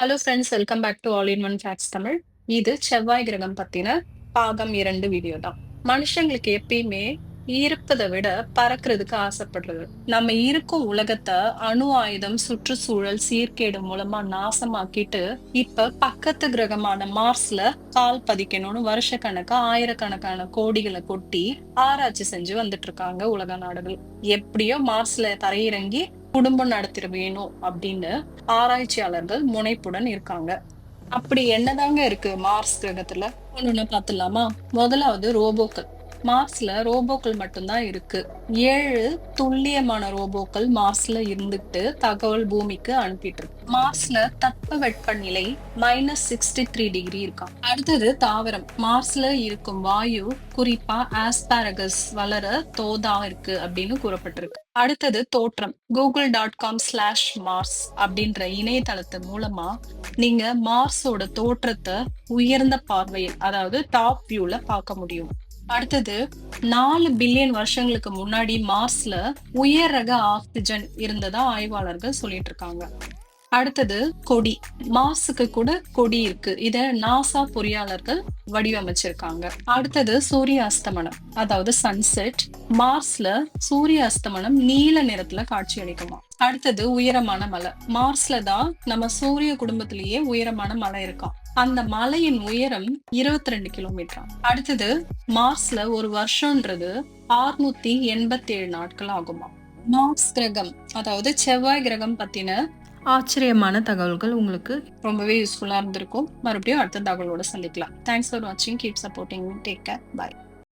Hello friends welcome back to all in one facts Tamil இது செவ்வாய் கிரகம் பத்தின பாகம் இரண்டு வீடியோ தான். மனுஷங்களுக்கு எப்பயுமே இருப்பதை விட பறக்கிறதுக்கு ஆசைப்படுறது. நம்ம இருக்கும் உலகத்தை அணு ஆயுதம் சுற்றுச்சூழல் சீர்கேடு மூலமா நாசமாக்கிட்டு இப்ப பக்கத்து கிரகமான மார்ஸ்ல கால் பதிக்கணும்னு வருஷக்கணக்கா ஆயிரக்கணக்கான கோடிகளை கொட்டி ஆராய்ச்சி செஞ்சு வந்துட்டு இருக்காங்க உலக நாடுகள். எப்படியோ மார்ஸ்ல தரையிறங்கி குடும்பம் நடத்திட வேணும் அப்படின்னு ஆராய்ச்சியாளர்கள் முனைப்புடன் இருக்காங்க. அப்படி என்னதாங்க இருக்கு மார்ஸ் கிரகத்துல? ஒண்ணு பாத்துலாமா முதலாவது ரோபோக்கள். மார்ஸ்ல ரோபோக்கள் மட்டும்தான் இருக்கு. ஏழு துல்லியமான ரோபோக்கள் மார்ஸ்ல இருந்துட்டு தகவல் பூமிக்கு அனுப்பிட்டு இருக்கு மார்ஸ்ல தட்ப வெப்பநிலை மைனஸ் சிக்ஸ்டி த்ரீ டிகிரி இருக்காம். அடுத்தது தாவரம். மார்ஸ்ல இருக்கும் வாயு குறிப்பா ஆஸ்பாரகஸ் வளர தோதா இருக்கு அப்படின்னு கூறப்பட்டிருக்கு. அடுத்தது தோற்றம். Google dot com slash Mars அப்படின்ற இணையதளத்து மூலமா நீங்க மார்ஸோட தோற்றத்தை உயர்ந்த பார்வையில் அதாவது டாப் வியூல பார்க்க முடியும். அடுத்தது நாலு பில்லியன் வருஷங்களுக்கு முன்னாடி மார்ஸ்ல உயர் ரக ஆக்சிஜன் இருந்ததா ஆய்வாளர்கள் சொல்லிட்டு இருக்காங்க. அடுத்தது கொடி. மார்ஸுக்கு கூட கொடி இருக்கு. இத நாசா பொறியாளர்கள் வடிவமைச்சிருக்காங்க. அடுத்தது சூரிய அஸ்தமனம். அதாவது சன்செட் மார்ஸ்ல சூரிய அஸ்தமனம் நீல நிறத்துல காட்சி அளிக்குமா? அடுத்தது உயரமான மலை. மார்ஸ்ல தான் நம்ம சூரிய குடும்பத்திலேயே உயரமான மலை இருக்கான் அந்த மலையின் உயரம் இருபத்தி ரெண்டு கிலோமீட்டர்? அடுத்தது மார்ஸ்ல ஒரு வருஷம்ன்றது ஆறுநூத்தி எண்பத்தி ஏழு நாட்கள் ஆகுமா? மார்ஸ் கிரகம் அதாவது செவ்வாய் கிரகம் பத்தின ஆச்சரியமான தகவல்கள் உங்களுக்கு. ரொம்பவே யூஸ்ஃபுல்லாக இருந்திருக்கும். மறுபடியும் அடுத்த தகவலோட சந்திக்கலாம். தேங்க்ஸ் ஃபார் வாட்சிங் keep supporting take care bye